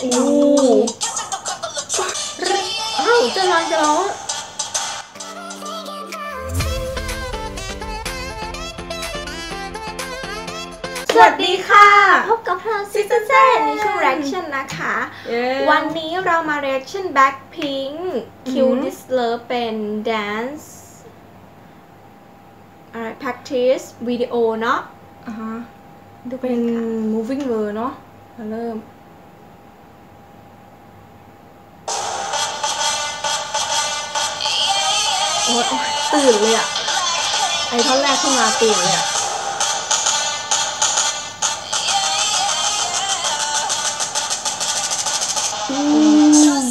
โอ้อ้าวจะร้องจะร้องสวัสดีค่ะ พบกับเราซิสเตอร์เซนในช่วง reaction นะคะ วันนี้เรามา reaction Blackpink Q อือหือ This Love เป็น dance อะไร practice วิดีโอเนาะอ่าฮะดูเป็เป็นน moving ver เนาะมาเริ่ม โอ๊ยโอ๊ยตื่นเลยอะไอ้ท่อนแรกขึ้นมาตื่นเลยอะโอ้ยชอบ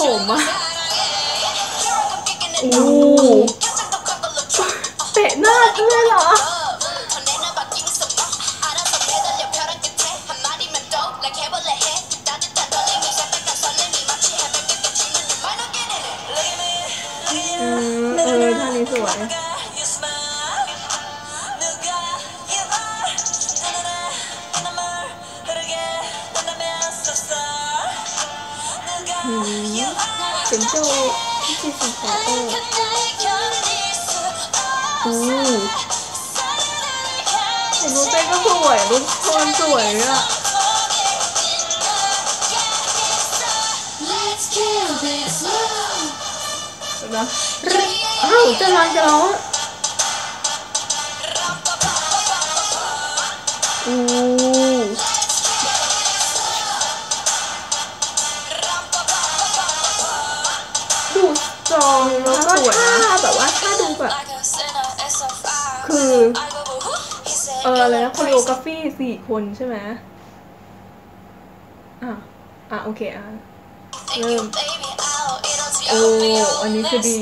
ผมอะโอ้ เตะหน้าด้วยเหรออืมเออท่านี้สวยอืมสิงโตที่ชื่อสิงโตเอ ออืมเห็นรูปเต้นก็สวยรูปโทนสวยอะเห็นปะอ้าวจะร้องจะร้องอู้ เอออะไรนะคอเรโอกราฟีสี่คนใช่ไหมอะอะโอเคอะเริ่มโอ้อันนี้คือดี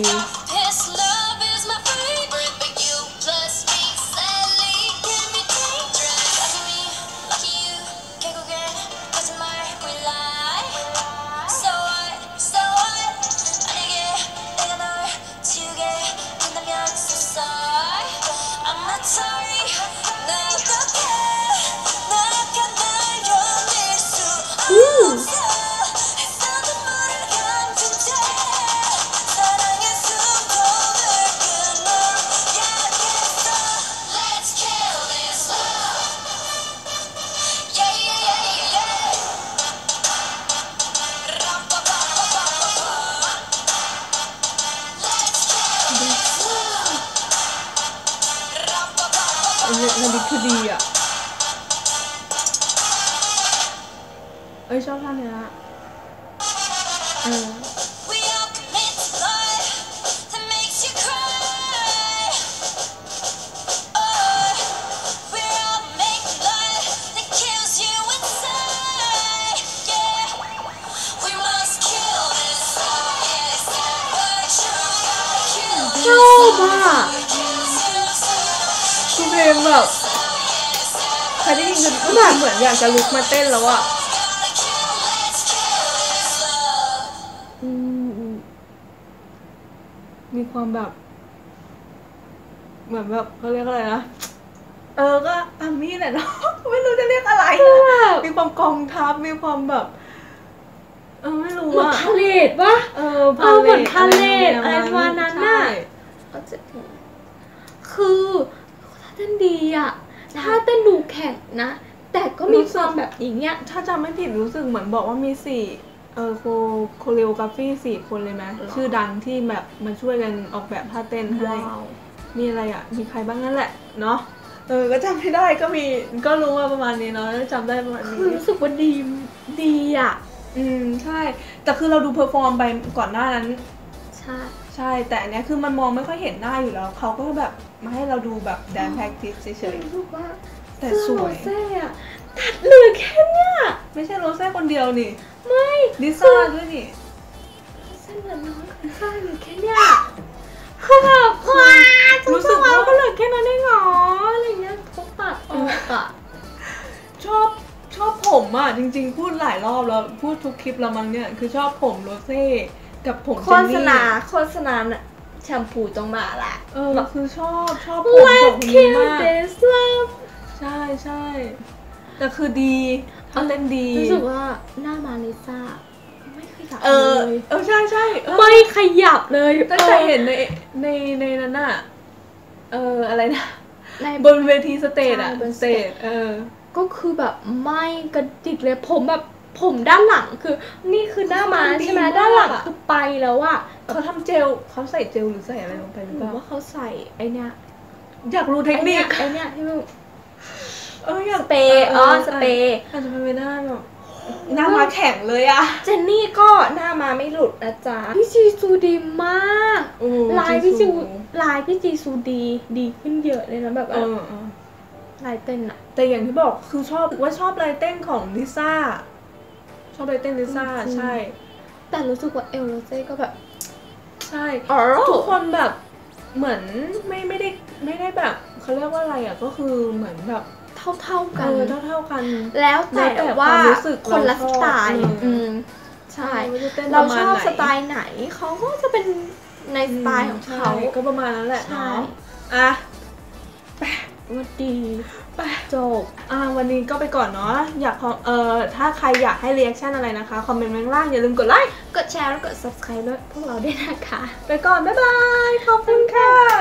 คือดีอะ เอ้ยชอบท่าเนี้ยเออ inside. คือเพลงแบบใครได้ยินก็แบบเหมือนอยากจะลุกมาเต้นแล้วอะ Gotta kill, let's kill this love. อืมอืมมีความแบบ เหมือนแบบเขาเรียกอะไรนะ เออก็อามี่แหละเนาะไม่รู้จะเรียกอะไรคืออะแบบมีความกองทัพมีความแบบ เออไม่รู้เหมือนอะพาเลทปะเออเออเหมือนพาเลทอะอะไรไรประมาณนั้นน่ะใช่เอาจะคือถ้า เต้นดีอะถ้าเต้นดูแข็งนะ แต่ก็มีความแบบอย่างเงี้ย ถ้าจำไม่ผิดรู้สึกเหมือนบอกว่ามีสี่เออโคโคเรโอกราฟีสี่คนเลยไหมหรอชื่อดังที่แบบมาช่วยกันออกแบบท่าเต้นให้ว้าวมีอะไรอะ มีใครบ้างนั่นแหละเนาะเออ ก็จำไม่ได้ก็มีก็รู้ว่าประมาณนี้เนาะจำได้ประมาณคือนี้รู้สึกว่าดีดีอะอืมใช่ แต่คือเราดูเพอร์ฟอร์มไปก่อนหน้านั้น ใช่ ใช่แต่อันเนี้ยคือมันมองไม่ค่อยเห็นหน้าอยู่แล้ว เขาก็แบบมาให้เราดูแบบแดนแพ็กทิสเฉยรู้สึกว่าๆแต่สเสื้อวยโรเซ่อะตัดเหลือแค่เนี้ยไม่ใช่โรเซ่คนเดียวนี่ไม่ลิซ่าด้วยนี่ เส้นเหลือน้อยข้างเหลือแค่เนี้ยคือแบบว้ารู้สึกว่าก็เหลือแค่นั้นได้หรออะไรเงี้ยเขาตัดออกอะชอบชอบผมอะจริง ๆ พูดหลายรอบแล้วพูดทุกคลิปแล้วมั้งเนี่ยคือชอบผมโรเซ่ กับผมโฆเจนษนี่ณาโฆษณาน่ะแชมพูต้องมาละเออคือชอบชอบผมของ Let's คนนี้ kill มาก this love ใช่ใช่แต่คือดีเขาเต้นดีรู้สึกว่าหน้ามาลิซ่าไม่ขยับเออ เลยเออใช่ใช่เออไม่ขยับเลยตั้งใจเห็นในในในนั้นน่ะเอออะไรนะ ใน บนเวทีสเตจอะใช่บนสเตจเออ ก็คือแบบไม่กระดิกเลยผมแบบ ผมด้านหลังคือ นี่คือหน้ามาเขาทำดีใช่ไหมมากด้านหลังคือไปแล้วอะเขาทำเจลเขาใส่เจลหรือใส่อะไรลงไปหหรือรืเปอล่าว่าเขาใส่ไอเนี้ยอยากรู้เทคนิคไอเนี้ยที่มันเอออยากสเปรย์อ๋อสเปรย์อาจจะเป็นไปได้แบบหน้ามาแข็งเลยอะเจนนี่ก็หน้ามาไม่หลุดนะจ๊ะพี่จีซูดีมากโอ้ลายพี่จีจีซูลายพี่จีซูดีดีขึ้นเยอะเลยนะแบบเอว่าอเออลายเต้นอะแต่อย่างที่บอกคือชอบว่าชอบลายเต้นของลิซ่า ชอบลายเต้นลิซ่าใช่ แต่รู้สึกว่าเอลโรเซ่ก็แบบ ใช่อ๋อทุกคนแบบเหมือนไม่ไม่ได้ไม่ได้แบบเขาเรียกว่าอะไรอะก็คือเหมือนแบบเท่าเท่าๆเอกันอเท่าเท่าๆกันแล้วแต่แล้วแต่ว่าความรู้สึกคนละเราสชอบไตล์อืมอืมใช่ไม่ได้เต้นเราประชมาณอบไหนสไตล์ไหนเขาก็จะเป็นในสไตล์ของเขาใช่ก็ประมาณนั้นแหละใช่เนาะอะ ว่าดีไปจบอ่าวันนี้ก็ไปก่อนเนาะอยากขอเอ่อถ้าใครอยากให้เรีแอคชั่นอะไรนะคะคอมเมนต์ไว้ข้างล่างอย่าลืมกดไลค์กดแชร์แล้วกด subscribe ด้วยพวกเราด้วยนะคะ ไปก่อน บ๊ายบาย ขอบคุณค่ะ